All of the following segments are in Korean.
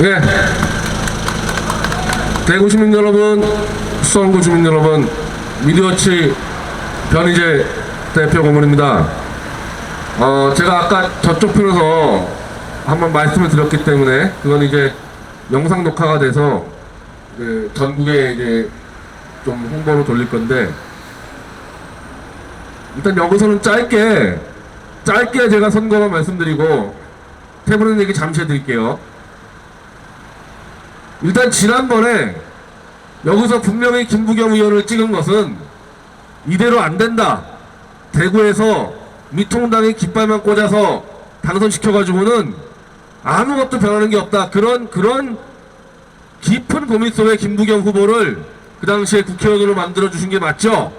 예. 대구 시민 여러분, 수원구 주민 여러분, 미디어치 변희재 대표 고문입니다. 어, 제가 아까 저쪽 편에서 한번 말씀을 드렸기 때문에 그건 이제 영상 녹화가 돼서 그 전국에 이제 좀 홍보로 돌릴 건데 일단 여기서는 짧게 짧게 제가 선거만 말씀드리고 태블릿 얘기 잠시 해드릴게요. 일단 지난번에 여기서 분명히 김부겸 의원을 찍은 것은 이대로 안 된다. 대구에서 미통당의 깃발만 꽂아서 당선시켜가지고는 아무것도 변하는 게 없다. 그런 그런 깊은 고민 속에 김부겸 후보를 그 당시에 국회의원으로 만들어 주신 게 맞죠?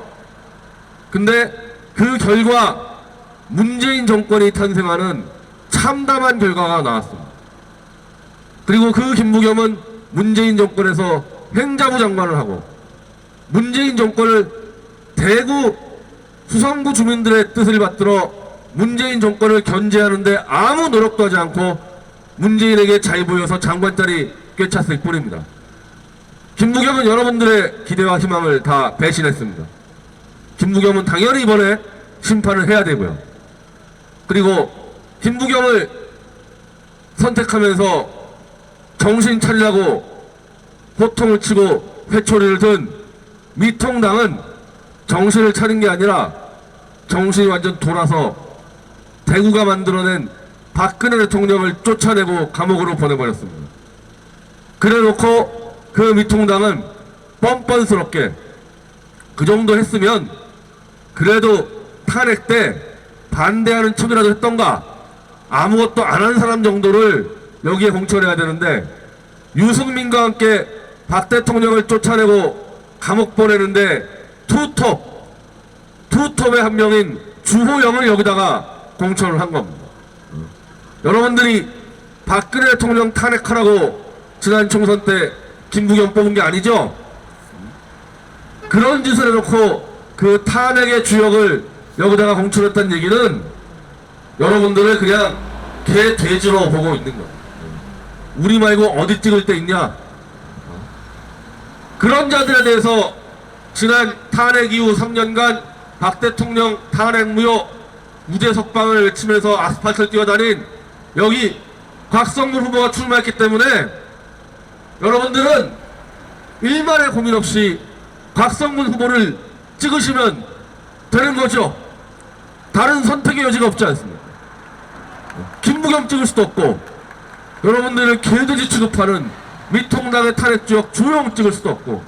근데 그 결과 문재인 정권이 탄생하는 참담한 결과가 나왔습니다. 그리고 그 김부겸은 문재인 정권에서 행자부 장관을 하고 문재인 정권을 대구 수성구 주민들의 뜻을 받들어 문재인 정권을 견제하는데 아무 노력도 하지 않고 문재인에게 잘 보여서 장관 자리 꿰찼을 뿐입니다. 김부겸은 여러분들의 기대와 희망을 다 배신했습니다. 김부겸은 당연히 이번에 심판을 해야 되고요. 그리고 김부겸을 선택하면서 정신 차리라고 호통을 치고 회초리를 든 미통당은 정신을 차린 게 아니라 정신이 완전 돌아서 대구가 만들어낸 박근혜 대통령을 쫓아내고 감옥으로 보내버렸습니다. 그래 놓고 그 미통당은 뻔뻔스럽게 그 정도 했으면 그래도 탄핵 때 반대하는 척이라도 했던가 아무것도 안 한 사람 정도를 여기에 공천해야 되는데 유승민과 함께 박 대통령을 쫓아내고 감옥 보내는데 투톱 투톱의 한 명인 주호영을 여기다가 공천을 한 겁니다. 여러분들이 박근혜 대통령 탄핵하라고 지난 총선 때 김부겸 뽑은 게 아니죠? 그런 짓을 해놓고 그 탄핵의 주역을 여기다가 공천했다는 얘기는 여러분들을 그냥 개 돼지로 보고 있는 거예요. 우리 말고 어디 찍을 데 있냐? 그런 자들에 대해서 지난 탄핵 이후 3년간 박 대통령 탄핵 무효 무죄 석방을 외치면서 아스팔트를 뛰어다닌 여기 곽성문 후보가 출마했기 때문에 여러분들은 일말의 고민 없이 곽성문 후보를 찍으시면 되는 거죠. 다른 선택의 여지가 없지 않습니까? 김부겸 찍을 수도 없고 여러분들을 개돼지 취급하는 미통당의 탄핵 지역 조용 찍을 수도 없고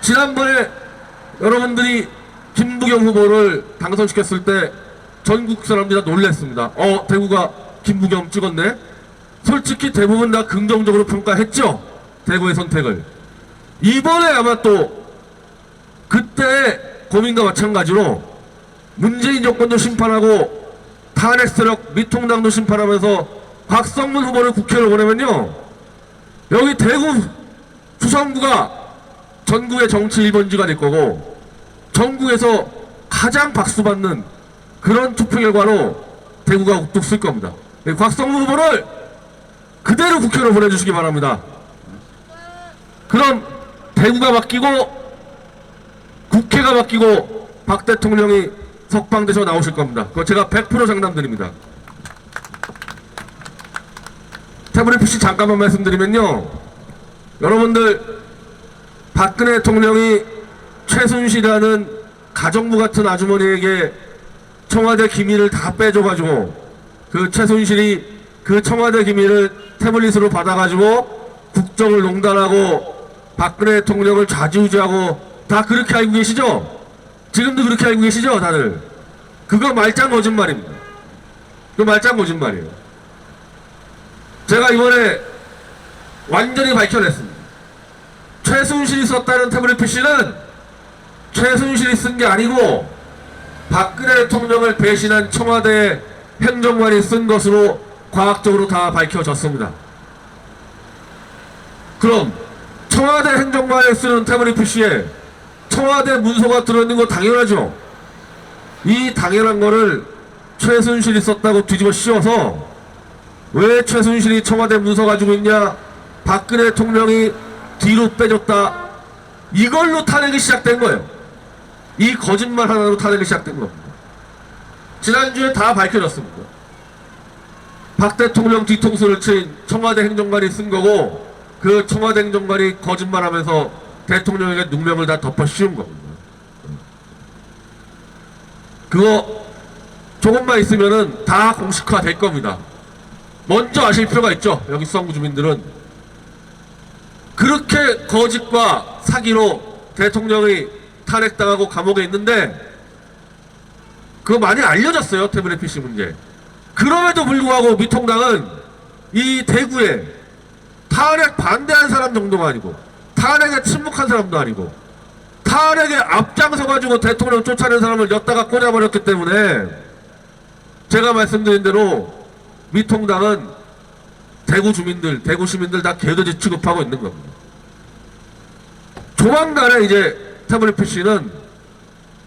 지난번에 여러분들이 김부겸 후보를 당선시켰을 때 전국 사람들이 다 놀랬습니다. 어 대구가 김부겸 찍었네. 솔직히 대부분 다 긍정적으로 평가했죠. 대구의 선택을. 이번에 아마 또 그때 고민과 마찬가지로 문재인 정권도 심판하고 탄핵 세력 미통당도 심판하면서 곽성문 후보를 국회로 보내면요 여기 대구 수성구가 전국의 정치 1번지가 될 거고 전국에서 가장 박수받는 그런 투표 결과로 대구가 우뚝 쓸 겁니다. 네, 곽성문 후보를 그대로 국회로 보내주시기 바랍니다. 그럼 대구가 바뀌고 국회가 바뀌고 박 대통령이 석방돼서 나오실 겁니다. 그거 제가 100% 장담드립니다. 태블릿 PC 잠깐만 말씀드리면요. 여러분들 박근혜 대통령이 최순실이라는 가정부 같은 아주머니에게 청와대 기밀을 다 빼줘가지고 그 최순실이 그 청와대 기밀을 태블릿으로 받아가지고 국정을 농단하고 박근혜 대통령을 좌지우지하고 다 그렇게 알고 계시죠? 지금도 그렇게 알고 계시죠, 다들? 그거 말짱 거짓말입니다. 그 말짱 거짓말이에요. 제가 이번에 완전히 밝혀냈습니다. 최순실이 썼다는 태블릿 PC는 최순실이 쓴 게 아니고 박근혜 대통령을 배신한 청와대 행정관이 쓴 것으로 과학적으로 다 밝혀졌습니다. 그럼 청와대 행정관이 쓰는 태블릿 PC에 청와대 문서가 들어있는 거 당연하죠. 이 당연한 거를 최순실이 썼다고 뒤집어 씌워서 왜 최순실이 청와대 문서 가지고 있냐? 박근혜 대통령이 뒤로 빼줬다. 이걸로 탄핵이 시작된 거예요. 이 거짓말 하나로 탄핵이 시작된 겁니다. 지난주에 다 밝혀졌습니다. 박 대통령 뒤통수를 친 청와대 행정관이 쓴 거고 그 청와대 행정관이 거짓말하면서 대통령에게 누명을 다 덮어 씌운 겁니다. 그거 조금만 있으면은 다 공식화 될 겁니다. 먼저 아실 필요가 있죠. 여기 수성구 주민들은 그렇게 거짓과 사기로 대통령이 탄핵당하고 감옥에 있는데 그거 많이 알려졌어요. 태블릿 PC 문제. 그럼에도 불구하고 미통당은 이 대구에 탄핵 반대한 사람 정도가 아니고 탄핵에 침묵한 사람도 아니고 탄핵에 앞장서가지고 대통령 쫓아낸 사람을 엿다가 꽂아버렸기 때문에 제가 말씀드린 대로 미통당은 대구 주민들, 대구 시민들 다 개도지 취급하고 있는 겁니다. 조만간에 이제 태블릿 PC는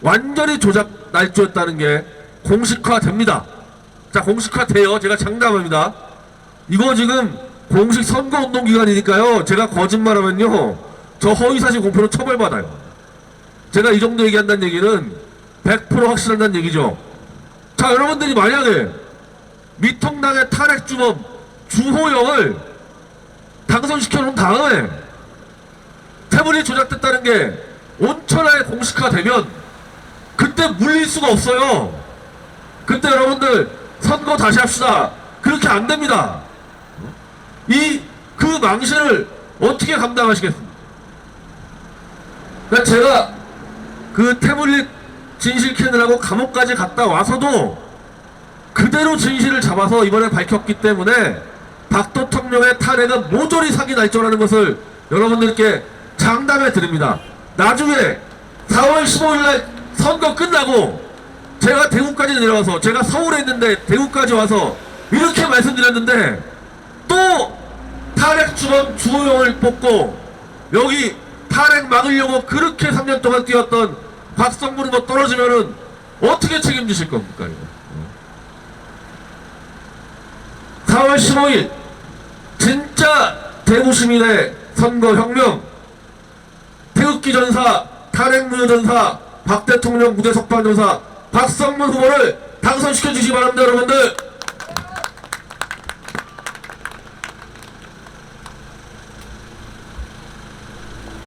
완전히 조작 날조였다는 게 공식화됩니다. 자, 공식화돼요. 제가 장담합니다. 이거 지금 공식 선거운동 기간이니까요. 제가 거짓말하면요. 저 허위사실 공표로 처벌받아요. 제가 이 정도 얘기한다는 얘기는 100% 확실한다는 얘기죠. 자, 여러분들이 만약에 미통당의 탄핵 주범 주호영을 당선시켜 놓은 다음에 태블릿 조작됐다는 게 온천하에 공식화되면 그때 물릴 수가 없어요. 그때 여러분들 선거 다시 합시다. 그렇게 안 됩니다. 이 그 망신을 어떻게 감당하시겠습니까? 그러니까 제가 그 태블릿 진실 캐느라고 감옥까지 갔다 와서도 그대로 진실을 잡아서 이번에 밝혔기 때문에 박 대통령의 탄핵은 모조리 사기 날조라는 것을 여러분들께 장담해 드립니다. 나중에 4월 15일 날 선거 끝나고 제가 대구까지 내려와서 제가 서울에 있는데 대구까지 와서 이렇게 말씀드렸는데 또 탄핵 주범 주호영을 뽑고 여기 탄핵 막으려고 그렇게 3년 동안 뛰었던 박성문 후보 떨어지면은 어떻게 책임지실 겁니까? 이거? 4월 15일 진짜 대구 시민의 선거 혁명. 태극기 전사 탄핵 무효 전사 박 대통령 무대 석방 전사 박성문 후보를 당선시켜 주시기 바랍니다 여러분들